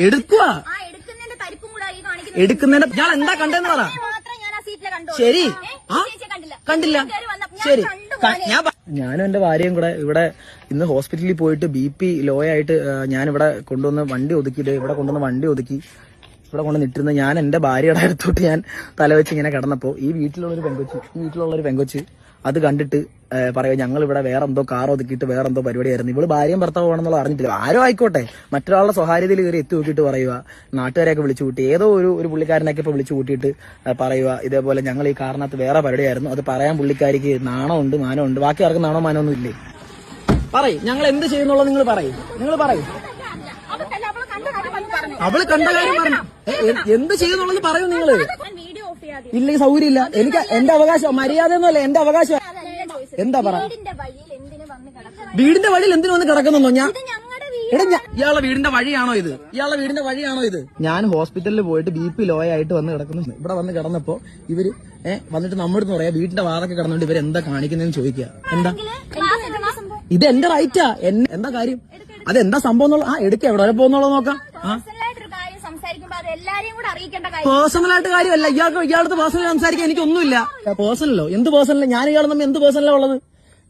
എടുക്കുക എടുക്കുന്നതിന്റെ എടുക്കുന്നതിന്റെ എന്താ കണ്ടെന്ന് പറ. ഞാൻ ശരി. ആ? കണ്ടില്ല. ഞാൻ ശരി. ഞാൻ ഞാനും എന്റെ ഭാര്യയും കൂടെ ഇവിടെ ഇന്ന് ഹോസ്പിറ്റലിൽ പോയിട്ട് ബി പി ലോ ആയിട്ട് ഞാൻ ഇവിടെ കൊണ്ടുവന്ന് വണ്ടി ഒതുക്കി ഇവിടെ കൊണ്ടുവന്ന് വണ്ടി ഒതുക്കി ഇവിടെ കൊണ്ട് നിട്ടിരുന്ന ഞാൻ എന്റെ ഭാര്യയുടെ അടുത്തോട്ട് ഞാൻ തലവെച്ച് ഇങ്ങനെ കിടന്നപ്പോ ഈ വീട്ടിലുള്ള ഒരു പെങ്കൊച്ച് ഈ വീട്ടിലുള്ള ഒരു പെങ്കൊച്ച് അത് കണ്ടിട്ട് പറയുക ഞങ്ങൾ ഇവിടെ വേറെ എന്തോ കാർ ഒതുക്കിയിട്ട് വേറെ എന്തോ പരിപാടിയായിരുന്നു. ഇവൾ ഭാര്യയും ഭർത്താവ് ആണെന്നുള്ള അറിഞ്ഞിട്ടില്ല. ആരോ ആയിക്കോട്ടെ. മറ്റൊരാളുടെ സ്വകാര്യതയിൽ കയറി എത്തി നോക്കിയിട്ട് പറയുക നാട്ടുകാരെയൊക്കെ വിളിച്ചു കൂട്ടി. ഏതോ ഒരു ഒരു പുള്ളിക്കാരനൊക്കെ ഇപ്പൊ വിളിച്ചു കൂട്ടിയിട്ട് പറയുക ഇതേപോലെ ഞങ്ങൾ ഈ കാറിനകത്ത് വേറെ പരിപാടിയായിരുന്നു. അത് പറയാൻ പുള്ളിക്കാരിക്ക് നാണമുണ്ട് മാനമുണ്ട്. ബാക്കി ആർക്കും നാണോ മാനമൊന്നും ഇല്ലേ? പറയും. ഞങ്ങൾ എന്ത് ചെയ്യുന്നുള്ളത് നിങ്ങൾ പറയും. നിങ്ങൾ പറയും. അവൾ കണ്ട കാര്യം പറഞ്ഞു. എന്ത് ചെയ്യുന്നുള്ളത് പറയൂ നിങ്ങൾ. ഞാൻ സൗകര്യം ഇല്ല ഇല്ലെങ്കിൽ എനിക്ക് എന്റെ അവകാശം മര്യാദ ഒന്നുമല്ല എന്റെ അവകാശം. എന്താ പറ? വീടിന്റെ വഴിയിൽ എന്തിനു വന്ന് കിടക്കണം വീടിന്റെ വഴിയിൽ എന്തിനു വന്ന് കിടക്കുന്നോ ഞാൻ? ഇത് ഞങ്ങളുടെ വീട് എടാ ഞാ- വീടിന്റെ വഴിയാണോ ഇത്? ഇയാളെ വീടിന്റെ വഴിയാണോ ഇത്? ഞാൻ ഹോസ്പിറ്റലിൽ പോയിട്ട് ബി പി ലോ ആയിട്ട് വന്ന് കിടക്കുന്നു. ഇവിടെ വന്ന് കിടന്നപ്പോ ഇവർ ഏഹ് വന്നിട്ട് നമ്മുടെ അടുത്ത് പറയാ വീടിന്റെ വാതൊക്കെ കിടന്നുകൊണ്ട് ഇവർ എന്താ കാണിക്കുന്നതെന്ന് ചോദിക്കുക എന്താ? ഇത് എന്റെ റൈറ്റാ എന്നെ എന്താ കാര്യം? അതെന്താ സംഭവം എന്നുള്ള ആ എടുക്കാം എവിടെ വരെ പോകുന്നുള്ളത് നോക്കാം. ആ? പേഴ്സണൽ ആയിട്ട് കാര്യമല്ല. ഇയാൾക്ക് ഇയാളുടെ പേഴ്സണൽ സംസാരിക്കാൻ എനിക്കൊന്നുമില്ല പേഴ്സണലോ എന്ത് പേഴ്സണൽ ഞാൻ ഇയാൾ തമ്മിൽ എന്ത് പേഴ്സണലാ ഉള്ളത്?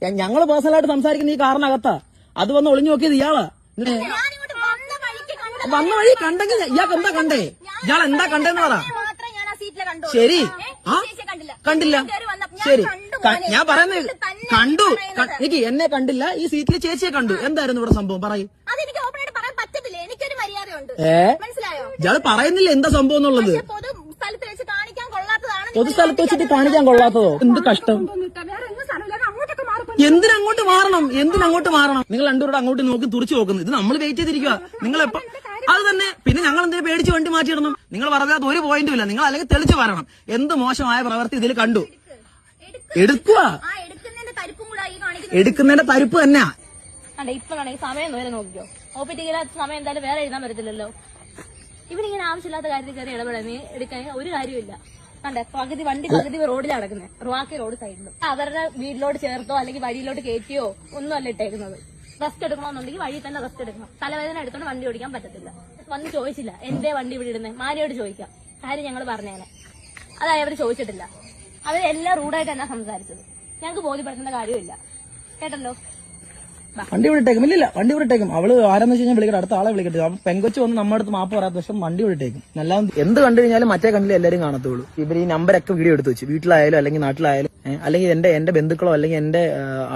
ഞങ്ങൾ പേഴ്സണൽ ആയിട്ട് സംസാരിക്കുന്ന ഈ കാറിനകത്താ. അത് വന്ന് ഒളിഞ്ഞു നോക്കിയത് ഇയാളാ. വന്ന വഴിക്ക് കണ്ട വന്ന വഴി കണ്ടെങ്കിൽ ഇയാൾക്ക് എന്താ കണ്ടേ? ഇയാൾ എന്താ കണ്ടെന്ന് പറ മാത്രം ഞാൻ ആ സീറ്റിലെ കണ്ടു. ശരി. ആ? കണ്ടില്ല. ശരി. കണ്ടു ഞാൻ പറയുന്നത് കണ്ടു. എനിക്ക് എന്നെ കണ്ടില്ല. ഈ സീറ്റിൽ ചേച്ചിയെ കണ്ടു. എന്തായിരുന്നു ഇവിടെ സംഭവം? പറയൂ. ഏ? ഇയാൾ പറയുന്നില്ല എന്താ സംഭവം എന്നുള്ളത്. പൊതു സ്ഥലത്ത് വെച്ചിട്ട് കാണിക്കാൻ കൊള്ളാത്തതോ? എന്ത് കഷ്ടം. എന്തിനങ്ങോട്ട് മാറണം? എന്തിനങ്ങോട്ട് മാറണം? നിങ്ങൾ രണ്ടുപേരും അങ്ങോട്ട് നോക്കി തുറച്ചു നോക്കുന്നു. ഇത് നമ്മൾ വെയിറ്റ് ചെയ്തിരിക്കുക നിങ്ങൾ എപ്പോ അത് തന്നെ. പിന്നെ ഞങ്ങൾ എന്തിനാ പേടിച്ച് വണ്ടി മാറ്റിയിടണം നിങ്ങൾ പറഞ്ഞാൽ ഒരു പോയിന്റും ഇല്ല. നിങ്ങൾ അല്ലെങ്കിൽ തെളിച്ചു പറയണം എന്ത് മോശമായ പ്രവൃത്തി ഇതിൽ കണ്ടു? എടുക്കുക ആ എടുക്കുന്നതിന്റെ തരിപ്പും കൂടെ ഈ കാണിക്കുന്നത്. എടുക്കുന്നതിന്റെ തരിപ്പ് തന്നെയാ. ഇപ്പൊ സമയം വരെ നോക്കിയോ പി സമയം എന്തായാലും വേറെ എഴുതാൻ പറ്റത്തില്ലല്ലോ. ഇവനിങ്ങനെ ആവശ്യമില്ലാത്ത കാര്യത്തിൽ കയറി ഇടപെടാൻ നീ എടുക്കാൻ ഒരു കാര്യമില്ല കണ്ടേ? പകുതി വണ്ടി പകുതി റോഡിൽ അടക്കുന്നത് റുവാക്കി റോഡ് സൈഡിലും അവരുടെ വീട്ടിലോട്ട് ചേർത്തോ അല്ലെങ്കിൽ വഴിയിലോട്ട് കയറ്റിയോ ഒന്നും അല്ല ഇട്ടേക്കുന്നത്. റെസ്റ്റ് എടുക്കണമെന്നുണ്ടെങ്കിൽ വഴി തന്നെ റെസ്റ്റ് എടുക്കണം. തലവേദന എടുത്തോണ്ട് വണ്ടി ഓടിക്കാൻ പറ്റത്തില്ല. വന്ന് ചോദിച്ചില്ല എന്തേ വണ്ടി ഇവിടെ ഇടുന്നത് മാരിയോട് ചോദിക്കാം. കാര്യം ഞങ്ങൾ പറഞ്ഞേനെ. അതായത് അവർ ചോദിച്ചിട്ടില്ല. അവർ എല്ലാം റൂഡായിട്ട് തന്നെ സംസാരിച്ചത്. ഞങ്ങൾക്ക് ബോധ്യപ്പെടുത്തേണ്ട കാര്യമില്ല കേട്ടല്ലോ? വണ്ടി വിട്ടേക്കും ഇല്ല വണ്ടി വിട്ടേക്കും അവൾ ആരെന്ന് വെച്ച് കഴിഞ്ഞാൽ വിളിക്കട്ടെ. അടുത്ത ആളെ വിളിക്കട്ടെ. അപ്പൊ പെങ്കൊച്ച് വന്ന് നമ്മുടെ അടുത്ത് മാപ്പ് പറയാത്ത പക്ഷം വണ്ടി വിട്ടേക്കും നല്ല എന്ത് കണ്ടു കഴിഞ്ഞാലും മറ്റേ കണ്ടില്ല എല്ലാരും കാണത്തുള്ളൂ. ഇവർ ഈ നമ്പരൊക്കെ വീഡിയോ എടുത്ത് വെച്ചു. വീട്ടിലായാലും അല്ലെങ്കിൽ നാട്ടിലായാലും അല്ലെങ്കിൽ എന്റെ എന്റെ ബന്ധുക്കളോ അല്ലെങ്കിൽ എന്റെ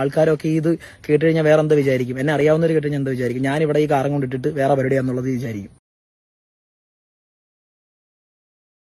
ആൾക്കാരോ ഒക്കെ ഇത് കേട്ട് കഴിഞ്ഞാൽ വേറെ എന്താ വിചാരിക്കും? എന്നെ അറിയാവുന്നവർ കേട്ട് കഴിഞ്ഞാൽ എന്തോ വിചാരിക്കും? ഞാൻ ഇവിടെ ഈ കാറും കൊണ്ടിട്ടിട്ട് വേറെ പരിപാടിയാന്നുള്ളത് വിചാരിക്കും.